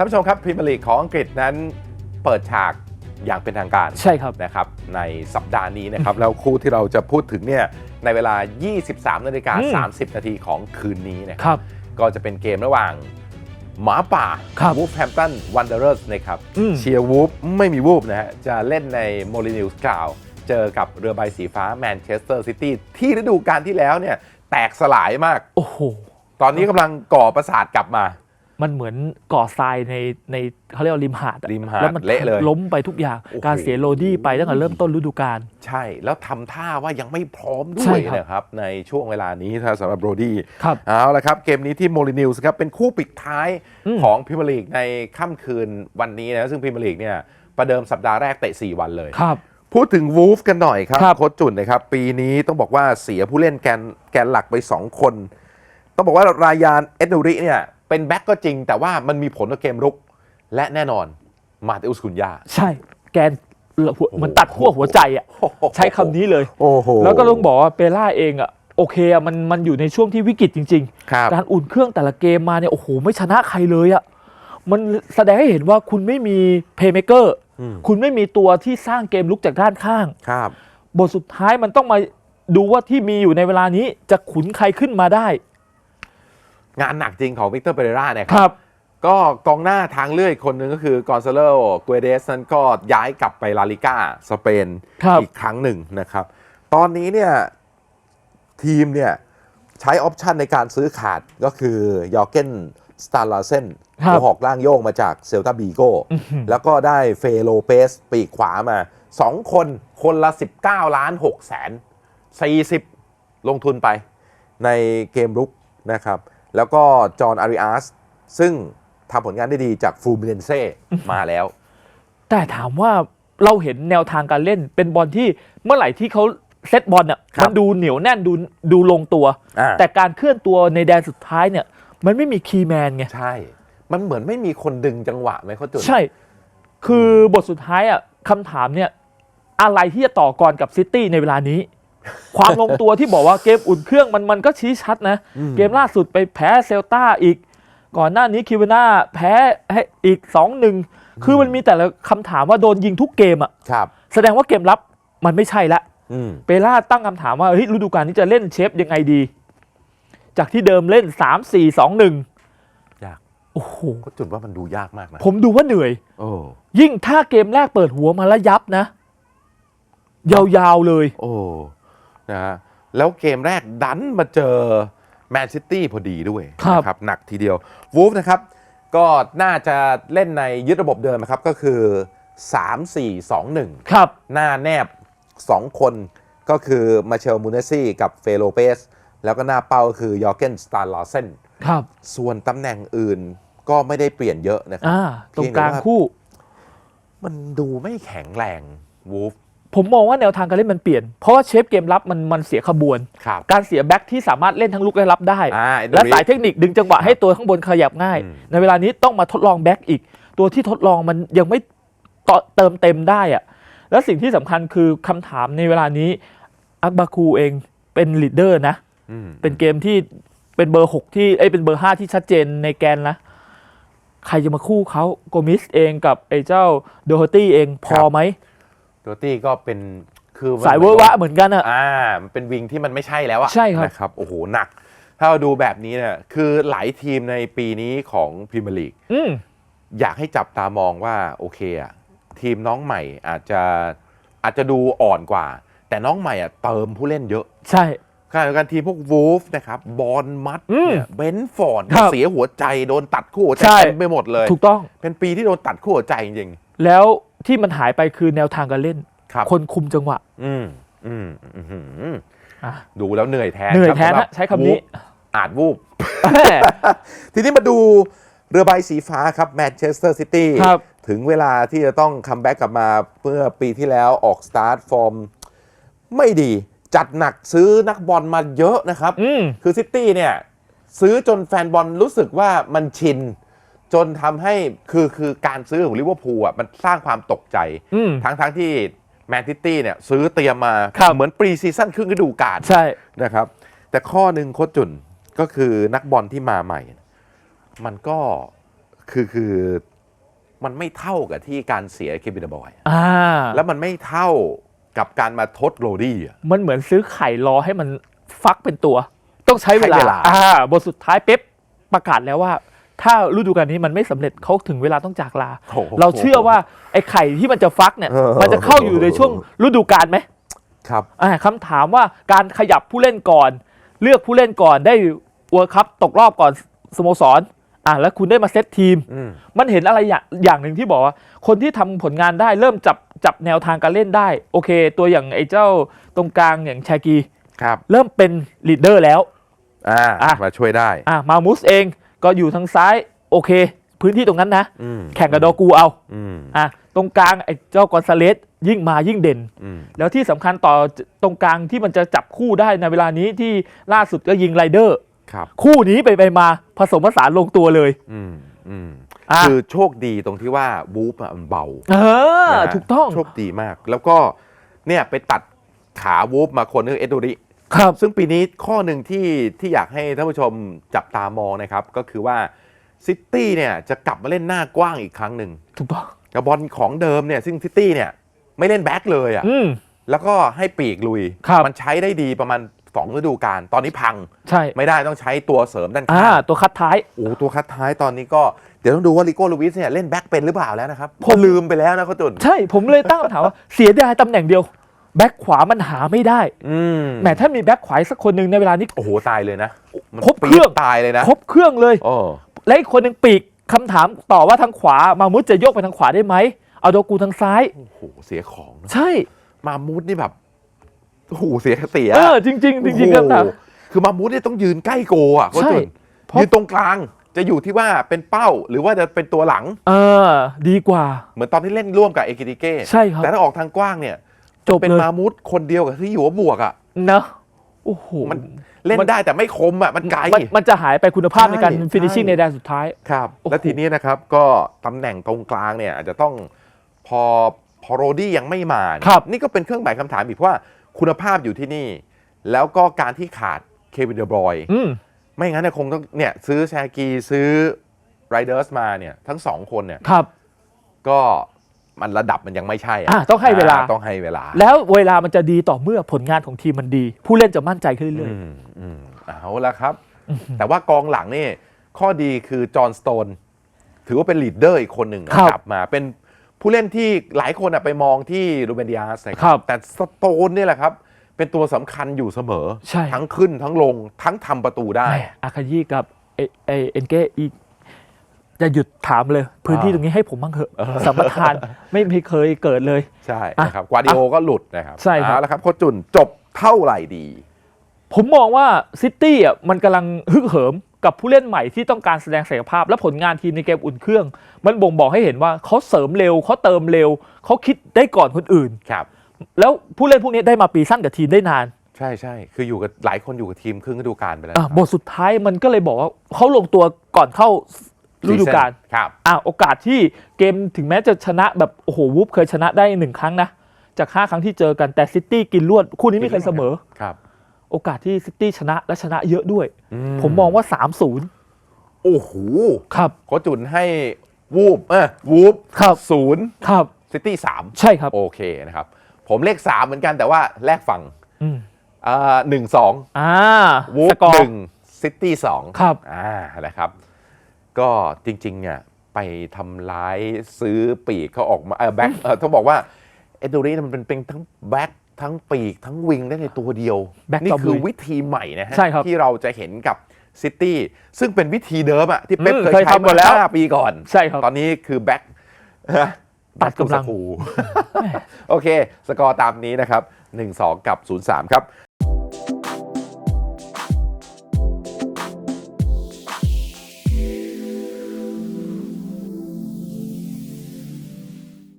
ท่านผู้ชมครับพรีเมียร์ลีกของอังกฤษนั้นเปิดฉากอย่างเป็นทางการใช่ครับนะครับ ในสัปดาห์นี้นะครับ แล้วคู่ที่เราจะพูดถึงเนี่ยในเวลา 23นาฬิกอืมา30 นาทีของคืนนี้นะคครับรับก็จะเป็นเกมระหว่างหมาป่าครับวูฟแฮมตันวันเดอร์สนะครับอืม เชียร์วูฟไม่มีวูฟนะฮะ จะเล่นในโมลินิวส์กล่าว เจอกับเรือใบสีฟ้าแมนเชสเตอร์ซิตี้ที่ฤดูกาลที่แล้วเนี่ยแตกสลายมาก โอ้โห ตอนนี้กำลังก่อประสาทกลับมา มันเหมือนก่อทรายในในเขาเรียกว่าริมหาดอะริมหาดแล้วมันเละเลยล้มไปทุกอย่าง โอ้โห การเสียโรดี้ไปตั้งแต่เริ่มต้นฤดูกาล ใช่แล้วทำท่าว่ายังไม่พร้อมด้ใช่วยครับ นะครับ ในช่วงเวลานี้ถ้าสำหรับโรดี้ ครับ เอาละครับ เกมนี้ที่โมลินิวส์ครับ เป็นคู่ปิดท้ายอืมของพรีเมียร์ลีกในค่ำคืนวันนี้นะซึ่งพรีเมียร์ลีกเนี่ย ประเดิมสัปดาห์แรกเตะ 4 วันเลย ครับ พูดถึงวูฟกันหน่อยครับ ครับ โค้ชจุนนะครับ ปีนี้ต้องบอกว่าเสียผู้เล่นแกนแกนหลักไป 2 คน ต้องบอกว่ารายานเอ็ดนูริเนี่ย เป็นแบ็กก็จริง แต่ว่ามันมีผลต่อเกมรุก และแน่นอนมาเตอุสคุนยา ใช่แกนหัวเหมันตัดขั้วหัวใจอะใช้คำนี้เลย โอ้โหแล้วก็ต้องบอกว่าเปล่าเองอะโอเคอะมันมันอยู่ในช่วงที่วิกฤตจริง ครับ ๆ การอุ่นเครื่องแต่ละเกมมาเนี่ยโอ้โหไม่ชนะใครเลยอะมันแสดงให้เห็นว่าคุณไม่มีเพย์เมเกอร์อืม คุณไม่มีตัวที่สร้างเกมลุกจากด้านข้าง ครับ บทสุดท้ายมันต้องมาดูว่าที่มีอยู่ในเวลานี้จะขุนใครขึ้นมาได้ งานหนักจริงของวิกเตอร์เปเรราเนี่ยคครับรับก็กองหน้าทางเลื่อยคนหนึ่งก็คือกอนซาโลเกเดสนั้นก็ย้ายกลับไปลาลิก้าสเปนครับ อีกครั้งหนึ่งนะครับ ตอนนี้เนี่ยทีมเนี่ยใช้ออปชันในการซื้อขาดก็คือยอร์เกนสตาร์ลาเซนครับหัวหอกล่างโยงมาจากเซลตาบีโกอื้อหือ แล้วก็ได้เฟโลเปสปีกขวามา 2 คนคนละ 19 ล้าน6แสน40 ลงทุนไปในเกมรุกนะครับ แล้วก็จอห์นอาริอาสซึ่งทำผลงานได้ดีจากฟลูมิเนนเซ่มาแล้ว แต่ถามว่าเราเห็นแนวทางการเล่นเป็นบอลที่เมื่อไหร่ที่เขาเซตบอลอะครับมันดูเหนียวแน่นดูดูลงตัว อ่า แต่การเคลื่อนตัวในแดนสุดท้ายเนี่ย มันไม่มีคีย์แมนไง ใช่ มันเหมือนไม่มีคนดึงจังหวะไหมเขาจุด ใช่ คือบทสุดท้ายอะคำถามเนี่ย อะไรที่จะต่อกรกับซิตี้ในเวลานี้ ความลงตัวที่บอกว่าเกมอุ่นเครื่องมันมันก็ชี้ชัดนะอืมเกมล่าสุดไปแพ้เซลตาอีก ก่อนหน้านี้คิวเวน่าแพ้ให้อีก2-1คือมันมีแต่ละคำถามว่าโดนยิงทุกเกมอะครับแสดงว่าเกมรับมันไม่ใช่ละอืมเปล่าตั้งคำถามว่าเฮ้ยฤดูกาลนี้จะเล่นเชฟยังไงดี จากที่เดิมเล่น3 4 2 1ยากโอ้โหเขาจุดว่ามันดูยากมากนะผมดูว่าเหนื่อยโอ้ยิ่งถ้าเกมแรกเปิดหัวมาแล้วยับนะ ยาวๆเลย โอ้ นะฮะแล้วเกมแรกดันมาเจอแมนซิตี้พอดีด้วยครับนะครับหนักทีเดียววูฟนะครับ ก็น่าจะเล่นในยึดระบบเดิมนะครับ ก็คือ 3 4 2 1 ครับ หน้าแนบ 2 คนก็คือมาเชลมูเนซี่กับเฟโลเปส แล้วก็หน้าเป้าก็คือยอร์เกนสตาร์ลอเซนครับส่วนตำแหน่งอื่นก็ไม่ได้เปลี่ยนเยอะนะครัอ่าตรงกลางคู่ มันดูไม่แข็งแรงวูฟ ผมมองว่าแนวทางการเล่นมันเปลี่ยน เพราะว่าเชฟเกมรับมันมันเสียขบวน ครับการเสียแบ็คที่สามารถเล่นทั้งลุกและรับได้ อ่าไอ้ตรงและนี้สายเทคนิคดึงจังหวะให้ตัวข้างบนขยับง่าย อืม ในเวลานี้ต้องมาทดลองแบ็คอีก ตัวที่ทดลองมันยังไม่ต่อเติมเต็มได้อะและสิ่งที่สำคัญคือคำถามในเวลานี้อักบาคูเองเป็นลีดเดอร์นะ อืมเป็นเกมที่เป็นเบอร์หกที่เอ้ยเป็นเบอร์ห้าที่ชัดเจนในแกนนะ ใครจะมาคู่เขาโกมิสเองกับไอ้เจ้าโดฮตี้เองพอไหม โดตี้ก็เป็นคือมันสายเวอร์วะเหมือนกันอะอ่ามันเป็นวิงที่มันไม่ใช่แล้วอะใช่ครับ นะครับโอ้โหหนัก ถ้าเราดูแบบนี้เนี่ยคือหลายทีมในปีนี้ของพรีเมียร์ลีก อืม อยากให้จับตามองว่าโอเคอะทีมน้องใหม่อาจจะอาจจะดูอ่อนกว่า แต่น้องใหม่อะเติมผู้เล่นเยอะใช่ ขณะเดียวกันทีมพวกวูฟนะครับบอลมัดอืมเนี่ยเบนฟอร์ดครับเสียหัวใจโดนตัดคู่หัวใจใช่ เต็มไปหมดเลย ถูกต้อง เป็นปีที่โดนตัดคู่หัวใจจริงแล้ว ที่มันหายไปคือแนวทางการเล่นๆครับ คนคุมจังหวะ อืมอืมอืมอืมอะ ดูแล้วเหนื่อยแทนเหนื่อยครับแทนสำหรันะบใช้คำนี้ วูฟอาจวูบ ทีนี้มาดูเรือใบสีฟ้าครับแมนเชสเตอร์ซิตี้ครับ ถึงเวลาที่จะต้องคัมแบ็กกลับมาเมื่อปีที่แล้วออกสตาร์ทฟอร์ม ไม่ดีจัดหนักซื้อนักบอลมาเยอะนะครับ อืม คือซิตี้เนี่ย ซื้อจนแฟนบอลรู้สึกว่ามันชิน จนทำให้คือคือการซื้อของลิเวอร์พูลอะมันสร้างความตกใจอืมทั้งทั้งที่แมนซิตี้เนี่ยซื้อเตรียมมาครับเหมือนปรีซีซั่นครึ่งฤดูกาลใช่นะครับ แต่ข้อหนึ่งโคชจุนก็คือนักบอลที่มาใหม่ มันก็คือคือมันไม่เท่ากับที่การเสียเควินบอยอ่าแล้วมันไม่เท่ากับการมาทดโรดี้อะมันเหมือนซื้อไข่รอให้มันฟักเป็นตัว ต้องใช้เวลาใช้เวลาอ่าบทสุดท้ายเป๊ปประกาศแล้วว่า ถ้าฤดูกาลนี้มันไม่สำเร็จเขาถึงเวลาต้องจากลา โอ้โห เราเชื่อว่าไอ้ไข่ที่มันจะฟักเนี่ยเออมันจะเข้าอยู่ในช่วงฤดูกาลไหม ครับ อ่าคำถามว่าการขยับผู้เล่นก่อน เลือกผู้เล่นก่อนได้เวิร์คัพตกรอบก่อนสโมสรอ่าแล้วคุณได้มาเซตทีม อืม มันเห็นอะไรอย่างอย่างหนึ่งที่บอกว่า คนที่ทำผลงานได้เริ่มจับจับแนวทางการเล่นได้ โอเค ตัวอย่างไอ้เจ้าตรงกลางอย่างชากี ครับ เริ่มเป็นลีดเดอร์แล้ว อ่า อะ มาช่วยได้ อะมามุสเอง ก็อยู่ทางซ้ายโอเค พื้นที่ตรงนั้นนะ อืมแข่งกับดอกูเอาอืมอะตรงกลางไอ้เจ้ากอนซาเลสยิ่งมายิ่งเด่น อืมแล้วที่สำคัญต่อตรงกลางที่มันจะจับคู่ได้ในเวลานี้ที่ล่าสุดก็ยิงไรเดอร์ ครับ คู่นี้ไปไปมาผสมผสานลงตัวเลยอืมอืมอะคือโชคดีตรงที่ว่าบูฟอะมันเบา เออนะฮะถูกต้อง โชคดีมาก แล้วก็เนี่ยไปตัดขาวูฟมาคนนึงเอดโดริ ครับซึ่งปีนี้ข้อหนึ่งที่ที่อยากให้ท่านผู้ชมจับตามองนะครับ ก็คือว่าซิตี้เนี่ยจะกลับมาเล่นหน้ากว้างอีกครั้งหนึ่งถูกต้องกับบอลของเดิมเนี่ยซึ่งซิตี้เนี่ยไม่เล่นแบ็คเลยอะ่ะอืม แล้วก็ให้ปีกลุย ครับมันใช้ได้ดีประมาณสองฤดูกาลตอนนี้พังใช่ ไม่ได้ต้องใช้ตัวเสริมด้านอ่าข้างตัวคัดท้าย โอ้ตัวคัดท้ายตอนนี้ก็เดี๋ยวต้องดูว่าลิโก้ลูวิสเนี่ยเล่นแบ็คเป็นหรือเปล่าแล้วนะครับผผมมลืมไปแล้วนะเขาจุน ใช่ผมเลยตั้งคำถามว่า เสียดายตำแหน่งเดียว แบ็คขวามันหาไม่ได้อืมแหมถ้ามีแบ็คขวาอีกสักคนหนึ่งในเวลานี้ โอ้โหตายเลยนะมันครบเครื่อง ปี๊ดตายเลยนะครบเครื่องเลย โอ้และอีกคนหนึ่งปีกคำถามต่อว่าทางขวา มามุดจะโยกไปทางขวาได้ไหมเอาโดกูทางซ้าย โอ้โหเสียของนะใช่มามูดนี่แบบโอ้โหเสียเสียเออจริง ๆ จริงๆคำถาม โอ้โหคือมามูดเนี่ยต้องยืนใกล้โกอะเขาใช่จุนเพราะ ยืนตรงกลางจะอยู่ที่ว่าเป็นเป้าหรือว่าจะเป็นตัวหลัง เออ ดีกว่า เหมือนตอนที่เล่นร่วมกับเอกิติเก้ใช่ครับ แต่ถ้าออกทางกว้างเนี่ย จบเป็นเลยมามูดคนเดียวกับที่อยู่ว่าบวกอะนะโอ้โหมันเล่นมันได้แต่ไม่คมอะมันไกล มันมันจะหายไปคุณภาพใช่ในการใช่ฟินิชชิ่งในแดนสุดท้าย ครับ โอ้โห และทีนี้นะครับก็ตำแหน่งตรงกลางเนี่ยอาจจะต้องพอพอโรดี้ยังไม่มาเนี่ยครับ นี่ก็เป็นเครื่องหมายคำถามอีกเพราะว่าคุณภาพอยู่ที่นี่ แล้วก็การที่ขาดเควินเดอร์บรอยน์อืม ไม่งั้นเนี่ยคงต้องเนี่ยซื้อแชร์กีซื้อไรเดอร์สมาเนี่ยทั้งสองคนเนี่ย ครับ ก็ มันระดับมันยังไม่ใช่ะอะต้องให้เวลาอ่ต้องให้เวลา แล้วเวลามันจะดีต่อเมื่อผลงานของทีมมันดี ผู้เล่นจะมั่นใจขึ้นเรื่อยอืมอืมเอาละครับ แต่ว่ากองหลังนี่ข้อดีคือจอห์นสโตนถือว่าเป็นลีดเดอร์อีกคนหนึ่งนะครับกลับมาเป็นผู้เล่นที่หลายคนอะไปมองที่รูเบนดิอาสนะคครัรับ แต่สโตนเนี่ยแหละครับ เป็นตัวสำคัญอยู่เสมอใช่ทั้งขึ้นทั้งลงทั้งทำประตูได้แหมอาคายิกับเอเอเอ็นเกอี จะหยุดถามเลย พื้นที่อ่าตรงนี้ให้ผมบ้างเถอะสัมปทานไม่ไม่เคยเกิดเลย ใช่อะนะครับกวาดิโอก็หลุดนะครับใช่ครับเอาละครับโคชจุนจบเท่าไหร่ดี ผมมองว่าซิตี้อะมันกำลังฮึกเหิมกับผู้เล่นใหม่ที่ต้องการแสดงศักยภาพและผลงานทีมในเกมอุ่นเครื่อง มันบ่งบอกให้เห็นว่าเขาเสริมเร็วเขาเติมเร็วเขาคิดได้ก่อนคนอื่นครับ แล้วผู้เล่นพวกนี้ได้มาปีสั้นกับทีมได้นาน ใช่ใช่คืออยู่กับหลายคนอยู่กับทีมครึ่งฤดูกาลไปแล้วอะบทสุดท้ายมันก็เลยบอกว่าเขาลงตัวก่อนเข้า ฤดูกาลครับอะโอกาสที่เกมถึงแม้จะชนะแบบโอ้โหวูฟเคยชนะได้หนึ่งครั้งนะ จาก 5 ครั้งที่เจอกันแต่ซิตี้กินรวด คู่นี้ไม่เคยเสมอครับ โอกาสที่ซิตี้ชนะและชนะเยอะด้วยอืผมมองว่า 3-0 โอ้โหครับโคชจุนให้วูบเออวูบครับศูนย์ครับซิตี้สามใช่ครับ โอเคนะครับ ผมเลขสามเหมือนกันแต่ว่าแลกฝั่งอืมอ่าหนึ่งสองอ่าวูสบกอหร์นึ่งซิตี้สองครับอ่านะครับ ก็จริงๆเนี่ยไปทำร้ายซื้อปีกเขาออกมาเออแบ็คเออต้องบอกว่าเอดโดรีมันเป็นเป็นทั้งแบ็คทั้งปีก ทั้งวิงได้ในตัวเดียว Back นี่ต่อคือมือวิธีใหม่นะฮะใช่ครับที่เราจะเห็นกับซิตี้ซึ่งเป็นวิธีเดิมอะที่เป๊ปอืมเคยเคยใช้ทำมามาแล้ว ห้าปีก่อน ใช่ครับ ตอนนี้คือแบ็คตัดกำลัง โอเค สกอร์ตามนี้นะครับ 1-2 กับ 0-3 ครับ